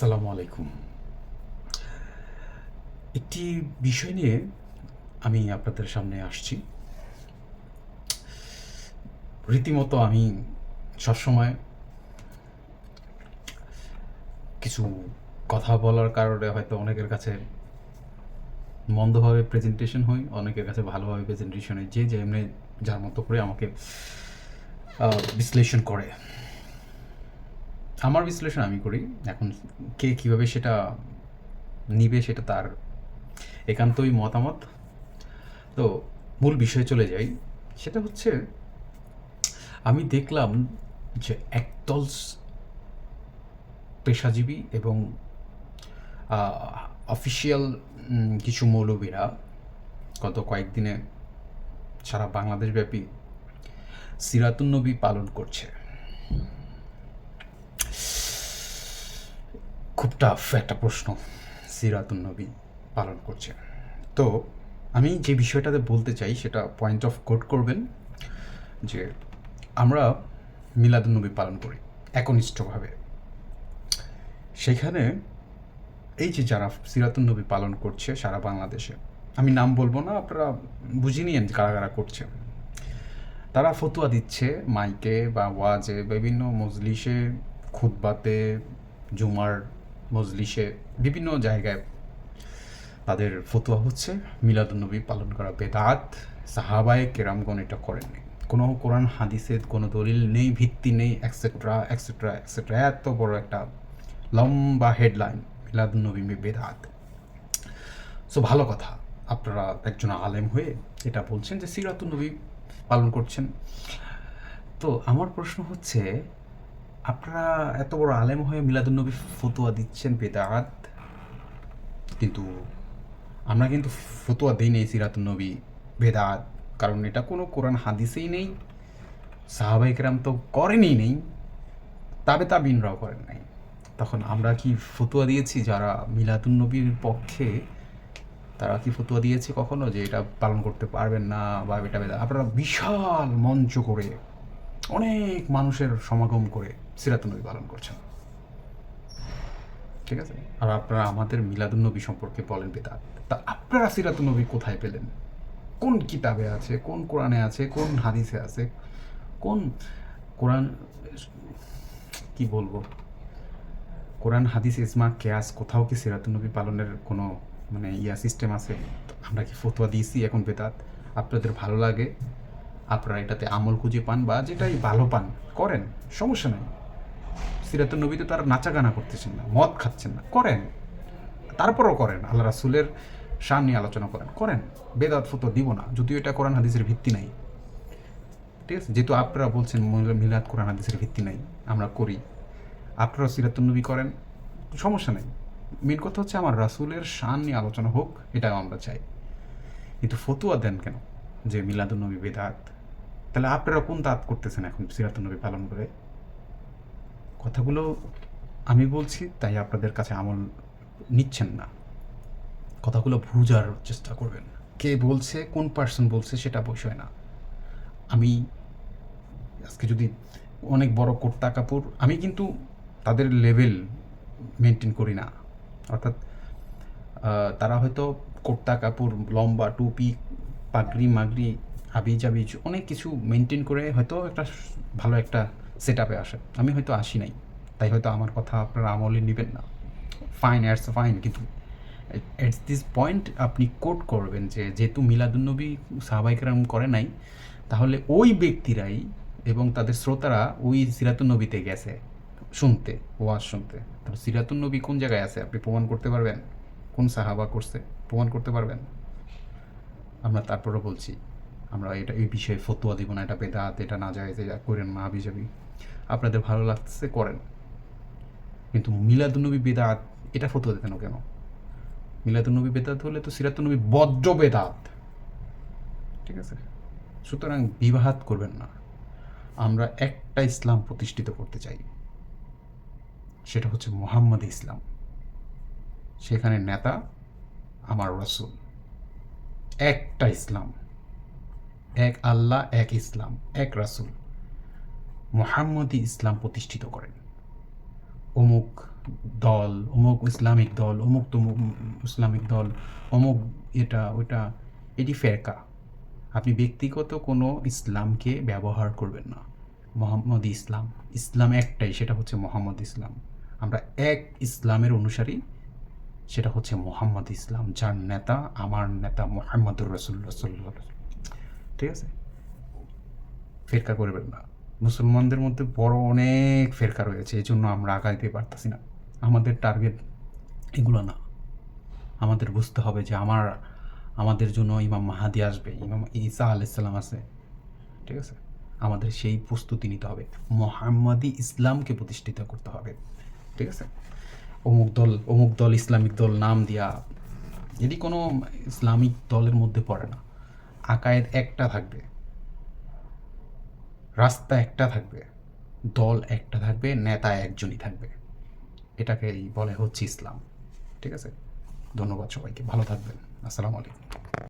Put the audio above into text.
আসসালামু আলাইকুম। একটি বিষয় নিয়ে আমি আপনাদের সামনে আসছি। রীতিমতো আমি সবসময় কিছু কথা বলার কারণে হয়তো অনেকের কাছে মন্দভাবে প্রেজেন্টেশন হই অনেকের কাছে ভালোভাবে প্রেজেন্টেশন হয়, যে যে এমনি যার মতো করে আমাকে বিশ্লেষণ করে। আমার বিশ্লেষণ আমি করি। এখন কে কীভাবে সেটা নিবে সেটা তার একান্তই মতামত। তো মূল বিষয়ে চলে যাই। সেটা হচ্ছে, আমি দেখলাম যে একদল পেশাজীবী এবং অফিসিয়াল কিছু মৌলবীরা গত কয়েকদিনে সারা বাংলাদেশব্যাপী সিরাতুন্নবী পালন করছে। খুব টাফ একটা প্রশ্ন সিরাতুন নবী পালন করছে। তো আমি যে বিষয়টাতে বলতে চাই সেটা পয়েন্ট অফ কোট করবেন যে আমরা মিলাদুন নবী পালন করি একনিষ্ঠভাবে। সেখানে এই যে যারা সিরাতুন নবী পালন করছে সারা বাংলাদেশে, আমি নাম বলব না, আপনারা বুঝে নিয়েন কারা কারা করছে। তারা ফতুয়া দিচ্ছে মাইকে বা ওয়াজে, বিভিন্ন মজলিসে, খুতবাতে, জুমার মজলিসে বিভিন্ন জায়গায় তাদের ফতুয়া হচ্ছে। মিলাদুন্নবী পালন করা বেদাত। সাহাবায়ে কেরামগণ এটা করেননি। কোনো কোরআন হাদিসে কোনো দলিল নেই, ভিত্তি নেই এক্সেট্রা এক্সেট্রা এক্সেট্রা এত বড় একটা লম্বা হেডলাইন মিলাদুন্নবী বেদাত। সো ভালো কথা। আপনারা একজন আলেম হয়ে এটা বলছেন যে সিরাতুন নবী পালন করছেন। তো, আমার প্রশ্ন হচ্ছে আপনারা এত বড় আলেম হয়ে মিলাদুন নবী ফতুয়া দিচ্ছেন বেদাত? কিন্তু আমরা কিন্তু ফতুয়া দিই নেই সিরাতুন নবী বেদাত, কারণ এটা কোনো কোরআন হাদিসেই নেই সাহাবাইকেরাম তো করেনই নেই, তাবে তাবিনরাও করেন নাই। তখন আমরা কি ফতুয়া দিয়েছি যারা মিলাদুন নবীর পক্ষে? তারা কি ফতুয়া দিয়েছে কখনো যে এটা পালন করতে পারবেন না বা এটা বেদা আপনারা বিশাল মঞ্চ করে, অনেক মানুষের সমাগম করে সিরাতুন্নবী পালন করছেন। ঠিক আছে? আর আপনারা আমাদের মিলাদুন্নবী সম্পর্কে বলেন বেদাত তা আপনারা সিরাতুন্নবী কোথায় পেলেন? কোন কিতাবে আছে? কোন কোরআনে আছে? কোন হাদিসে আছে? কোন কোরআন, কি বলব? কোরআন, হাদিস ইসমা কেয়াস, কোথাও কি সিরাতুন্নবী পালনের কোনো মানে ইয়া সিস্টেম আছে? আমরা কি ফতোয়া দিয়েছি এখন বেদাত আপনাদের ভালো লাগে? আপনারা এটাতে আমল খুঁজে পান বা যেটাই ভালো পান, করেন, সমস্যা নাই। সিরাতুন নবীতে তারা নাচা গানা করতেছেন না, মদ খাচ্ছেন না, করেন। তারপরও করেন, আল্লাহ রাসুলের শান নিয়ে আলোচনা করেন করেন। বেদাত ফতোয়া দিব না, যদিও এটা কোরআন হাদিসের ভিত্তি নাই। ঠিক আছে? যেহেতু আপনারা বলছেন মিলাদ কোরআন হাদিসের ভিত্তি নাই, আমরা করি। আপনারা সিরাতুন্নবী করেন, সমস্যা নেই। মেন কথা হচ্ছে আমার রাসুলের শান নিয়ে আলোচনা হোক, এটাও আমরা চাই। কিন্তু ফতুয়া দেন কেন? যে মিলাদুন্নবী বেদাত। তাহলে আপনারা কোন দাঁত করতেছেন এখন সিরাতুন্নবী পালন করে? কথাগুলো আমি বলছি, তাই আপনাদের কাছে আমল নিচ্ছেন না। কথাগুলো বুঝার চেষ্টা করবেন। কে বলছে, কোন পার্সন বলছে সেটা বিষয় না। আমি আজকে যদি অনেক বড় কোর্তা কাপড় আমি কিন্তু তাদের লেভেল মেনটেন করি না। অর্থাৎ তারা হয়তো কোর্তা কাপড় লম্বা টুপি পাগড়ি মাগড়ি হাবি জাবি অনেক কিছু মেনটেন করে হয়তো একটা ভালো একটা সেট আপে আসে। আমি হয়তো আসি নাই, তাই হয়তো আমার কথা আপনারা আমলে নেবেন না। ফাইন অ্যাটস ফাইন কিন্তু এটস দিস পয়েন্ট আপনি কোট করবেন যে, যেহেতু মিলাদুন্নবী সাহাবাইকেরাম করে নাই, তাহলে ওই ব্যক্তিরাই এবং তাদের শ্রোতারা ওই সিরাতুন্নবীতে গেছে শুনতে, ওয়াজ শুনতে। তাহলে সিরাতুন্নবী কোন জায়গায় আছে? আপনি প্রমাণ করতে পারবেন? কোন সাহাবা করছে? প্রমাণ করতে পারবেন? আমরা তারপরও বলছি আমরা এটা এই বিষয়ে ফতোয়া দিব না, এটা বেদাত, এটা না যায় করেন না হাবি যাবি আপনাদের ভালো লাগতেছে করেন। কিন্তু মিলাদুন্নবী বেদাত, এটা ফতোয়া দিতেন কেন? মিলাদুন্নবী বেদাত হলে তো সিরাতুন্নবী বজ্র বেদাত। ঠিক আছে? সুতরাং বিবাহাত করবেন না। আমরা একটা ইসলাম প্রতিষ্ঠিত করতে চাই। সেটা হচ্ছে মোহাম্মদ ইসলাম। সেখানে নেতা, আমার রসুল। একটা ইসলাম। এক আল্লাহ, এক ইসলাম, এক রাসুল। মোহাম্মদী ইসলাম প্রতিষ্ঠিত করেন। অমুক দল, অমুক ইসলামিক দল, অমুক তমুক ইসলামিক দল, অমুক এটা ওটা এটি ফেরকা। আপনি ব্যক্তিগত কোনো ইসলামকে ব্যবহার করবেন না। মোহাম্মদ ইসলাম ইসলাম একটাই, সেটা হচ্ছে মোহাম্মদ ইসলাম। আমরা এক ইসলামের অনুসারী, সেটা হচ্ছে মোহাম্মদ ইসলাম, যার নেতা, আমার নেতা মোহাম্মদুর রসুল্লাহ সাল্লাহ ঠিক আছে? ফেরকা করবেন না মুসলমানদের মধ্যে বড় অনেক ফেরকা রয়েছে, এই জন্য আমরা আগাইতে পারতেছি না। আমাদের টার্গেট এগুলো না। আমাদের বুঝতে হবে যে আমার, আমাদের জন্য ইমাম মাহাদি আসবে, ইমাম ঈসা আলাইসাল্লাম আছে, ঠিক আছে? আমাদের সেই প্রস্তুতি নিতে হবে। মোহাম্মদি ইসলামকে প্রতিষ্ঠিত করতে হবে, ঠিক আছে? অমুক দল অমুক দল ইসলামিক দল নাম দিয়া, যদি কোনো ইসলামিক দলের মধ্যে পড়ে না আকায়েদ একটা থাকবে। রাস্তা একটা থাকবে। দল একটা থাকবে, নেতা একজনই থাকবে। এটাকেই বলে হচ্ছে ইসলাম। ঠিক আছে? ধন্যবাদ সবাইকে। ভালো থাকবেন। আসসালামু আলাইকুম।